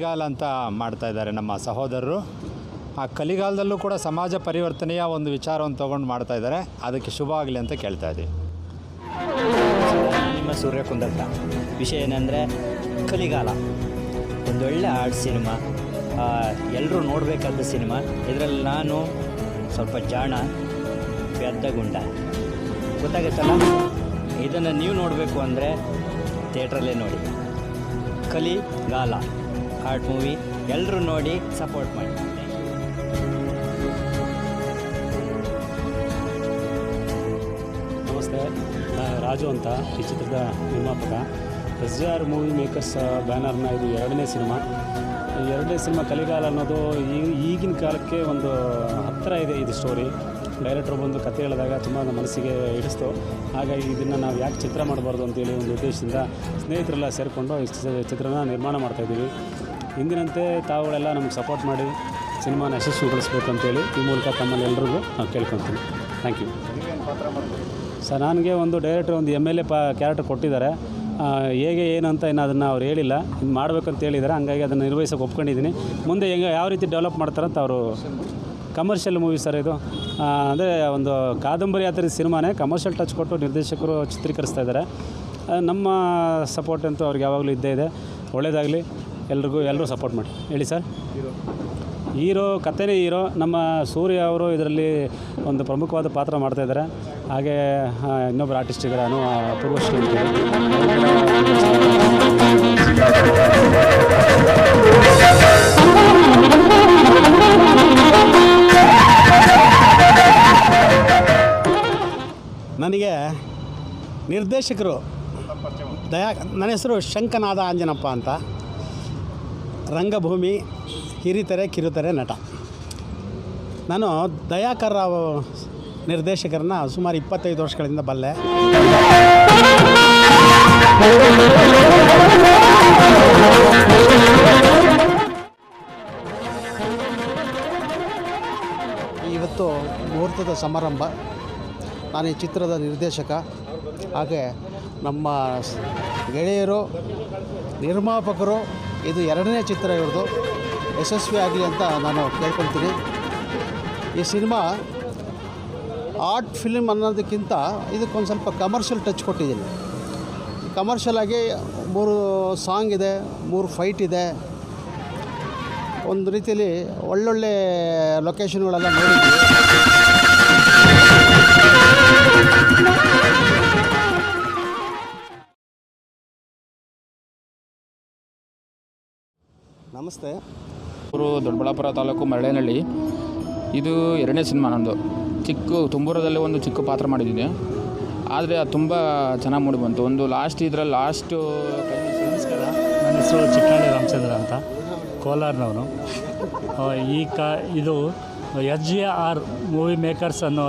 ಕಲಿಗಾಲ ಅಂತ ಮಾಡ್ತಾ ಇದ್ದಾರೆ ನಮ್ಮ ಸಹೋದರರು. ಆ ಕಲಿಗಾಲದಲ್ಲೂ ಕೂಡ ಸಮಾಜ ಪರಿವರ್ತನೆಯ ಒಂದು ವಿಚಾರವನ್ನು ತೊಗೊಂಡು ಮಾಡ್ತಾ ಇದ್ದಾರೆ. ಅದಕ್ಕೆ ಶುಭ ಆಗಲಿ ಅಂತ ಕೇಳ್ತಾ ಇದ್ದೀವಿ. ನಿಮ್ಮ ಸೂರ್ಯ ವಿಷಯ ಏನಂದರೆ ಕಲಿಗಾಲ. ಒಂದೊಳ್ಳೆ ಆರ್ಟ್ ಸಿನಿಮಾ. ಎಲ್ಲರೂ ನೋಡಬೇಕಾದ ಸಿನಿಮಾ. ಇದರಲ್ಲಿ ನಾನು ಸ್ವಲ್ಪ ಜಾಣ ಪೆದ್ದ ಗುಂಡ. ಗೊತ್ತಾಗುತ್ತಲ್ಲ? ಇದನ್ನು ನೀವು ನೋಡಬೇಕು ಅಂದರೆ ಥಿಯೇಟ್ರಲ್ಲೇ ನೋಡಿ. ಕಲಿಗಾಲ. ಆರ್ಟ್ ಮೂವಿ ಎಲ್ಲರೂ ನೋಡಿ ಸಪೋರ್ಟ್ ಮಾಡಿ. ನಮಸ್ತೆ ರಾಜು ಅಂತ ಈ ಚಿತ್ರದ ನಿರ್ಮಾಪಕ. S G R movie makers ಬ್ಯಾನರ್ನ ಇದು ಎರಡನೇ ಸಿನಿಮಾ. ಎರಡನೇ ಸಿನಿಮಾ ಕಲಿಗಾಲ ಅನ್ನೋದು ಈ ಈಗಿನ ಕಾಲಕ್ಕೆ ಒಂದು ಹತ್ತಿರ ಇದೆ ಇದು ಸ್ಟೋರಿ ಡೈರೆಕ್ಟ್ರು ಬಂದು ಕತೆ ಹೇಳಿದಾಗ ತುಂಬ ನಮ್ಮ ಮನಸ್ಸಿಗೆ ಹಿಡಿಸ್ತು. ಹಾಗಾಗಿ ಇದನ್ನು ನಾವು ಯಾಕೆ ಚಿತ್ರ ಮಾಡಬಾರ್ದು ಅಂತೇಳಿ ಒಂದು ಉದ್ದೇಶದಿಂದ ಸ್ನೇಹಿತರೆಲ್ಲ ಸೇರಿಕೊಂಡು ಈ ಚಿತ್ರನ ನಿರ್ಮಾಣ ಮಾಡ್ತಾಯಿದ್ದೀವಿ ಹಿಂದಿನಂತೆ ತಾವುಗಳೆಲ್ಲ ನಮ್ಗೆ ಸಪೋರ್ಟ್ ಮಾಡಿ ಸಿನಿಮಾನ ಯಶಸ್ವಿಗೊಳಿಸ್ಬೇಕು ಅಂತೇಳಿ ಈ ಮೂಲಕ ತಮ್ಮಲ್ಲಿ ಎಲ್ರಿಗೂ ನಾವು ಕೇಳ್ಕೊತೀನಿ ಥ್ಯಾಂಕ್ ಯು ಸರ್, ನನಗೆ ಒಂದು ಡೈರೆಕ್ಟ್ರ್ ಒಂದು ಎಂ ಎಲ್ ಎ ಪಾ ಕ್ಯಾರೆಕ್ಟರ್ ಕೊಟ್ಟಿದ್ದಾರೆ. ಹೇಗೆ, ಏನು ಅಂತ ಇನ್ನು ಅದನ್ನು ಅವ್ರು ಹೇಳಿಲ್ಲ. ಇನ್ನು ಮಾಡಬೇಕಂತ ಹೇಳಿದ್ದಾರೆ. ಹಂಗಾಗಿ ಅದನ್ನು ನಿರ್ವಹಿಸೋಕೆ ಒಪ್ಕೊಂಡಿದ್ದೀನಿ. ಮುಂದೆ ಹೆಂಗೆ ಯಾವ ರೀತಿ ಡೆವಲಪ್ ಮಾಡ್ತಾರಂತ ಅವರು ಕಮರ್ಷಿಯಲ್ ಮೂವಿ ಸರ್ ಇದು. ಅಂದರೆ ಒಂದು ಕಾದಂಬರಿ ಆ ಥರ ಸಿನಿಮಾನೇ ಕಮರ್ಷಿಯಲ್ ಟಚ್ ಕೊಟ್ಟು ನಿರ್ದೇಶಕರು ಚಿತ್ರೀಕರಿಸ್ತಾ ಇದ್ದಾರೆ. ನಮ್ಮ ಸಪೋರ್ಟ್ ಅಂತೂ ಅವ್ರಿಗೆ ಯಾವಾಗಲೂ ಇದ್ದೇ ಇದೆ. ಒಳ್ಳೆಯದಾಗಲಿ ಎಲ್ರಿಗೂ ಎಲ್ಲರೂ ಸಪೋರ್ಟ್ ಮಾಡಿ. ಹೇಳಿ ಸರ್ ಹೀರೋ ಕಥೆನೇ ಹೀರೋ ನಮ್ಮ ಸೂರ್ಯ ಅವರು ಇದರಲ್ಲಿ ಒಂದು ಪ್ರಮುಖವಾದ ಪಾತ್ರ ಮಾಡ್ತಾ ಇದ್ದಾರೆ. ಹಾಗೆ ಇನ್ನೊಬ್ಬರು ಆರ್ಟಿಸ್ಟ್ ಇದ್ದಾರೆ. ಅನು ಪೂರ್ವಶ್ರೀ ಅಂತ ನನಗೆ ನಿರ್ದೇಶಕರು ದಯಾ ನನ್ನ ಹೆಸರು ಶಂಕನಾದ ಆಂಜನಪ್ಪ ಅಂತ. ರಂಗಭೂಮಿ ಹಿರಿತೆರೆ ಕಿರುತೆರೆ ನಟ. ನಾನು ದಯಾಕರ್ ರಾವ್ ನಿರ್ದೇಶಕರನ್ನ ಸುಮಾರು ಇಪ್ಪತ್ತೈದು ವರ್ಷಗಳಿಂದ ಬಲ್ಲೆ. ಇವತ್ತು ಮುಹೂರ್ತದ ಸಮಾರಂಭ. ನಾನು ಈ ಚಿತ್ರದ ನಿರ್ದೇಶಕ. ಹಾಗೆ ನಮ್ಮ ಗೆಳೆಯರು, ನಿರ್ಮಾಪಕರು, ಇದು ಎರಡನೇ ಚಿತ್ರ ಇವ್ರದ್ದು. ಯಶಸ್ವಿ ಆಗಲಿ ಅಂತ ನಾನು ಕೇಳ್ಕೊಳ್ತೀನಿ. ಈ ಸಿನಿಮಾ ಆರ್ಟ್ ಫಿಲ್ಮ್ ಅನ್ನೋದಕ್ಕಿಂತ ಇದಕ್ಕೊಂದು ಸ್ವಲ್ಪ ಕಮರ್ಷಿಯಲ್ ಟಚ್ ಕೊಟ್ಟಿದ್ದೀನಿ. ಕಮರ್ಷಿಯಲ್ ಆಗಿ ಮೂರು ಸಾಂಗ್ ಇದೆ, ಮೂರು ಫೈಟ್ ಇದೆ. ಒಂದು ರೀತಿಯಲ್ಲಿ ಒಳ್ಳೊಳ್ಳೆ ಲೊಕೇಶನ್ಗಳೆಲ್ಲ ನೋಡಿದ್ವಿ ನಮಸ್ತೆ. ಊರು ದೊಡ್ಡಬಳ್ಳಾಪುರ ತಾಲೂಕು ಮರಳೇನಹಳ್ಳಿ. ಇದು ಎರಡನೇ ಸಿನಿಮಾ ನಂದು. ಚಿಕ್ಕ ತುಂಬೂರದಲ್ಲಿ ಒಂದು ಚಿಕ್ಕ ಪಾತ್ರ ಮಾಡಿದ್ದೀನಿ. ಆದರೆ ಅದು ತುಂಬ ಚೆನ್ನಾಗಿ ಮೂಡಿ ಬಂತು. ಒಂದು ಲಾಸ್ಟ್ ಇದರಲ್ಲಿ ಲಾಸ್ಟು ನಮಸ್ಕಾರ. ನನ್ನ ಹೆಸರು ಚಿಕ್ಕಾಣಿ ರಾಮಚಂದ್ರ ಅಂತ. ಕೋಲಾರ್ನವನು. ಈ ಕ ಇದು H G R movie makers ಅನ್ನೋ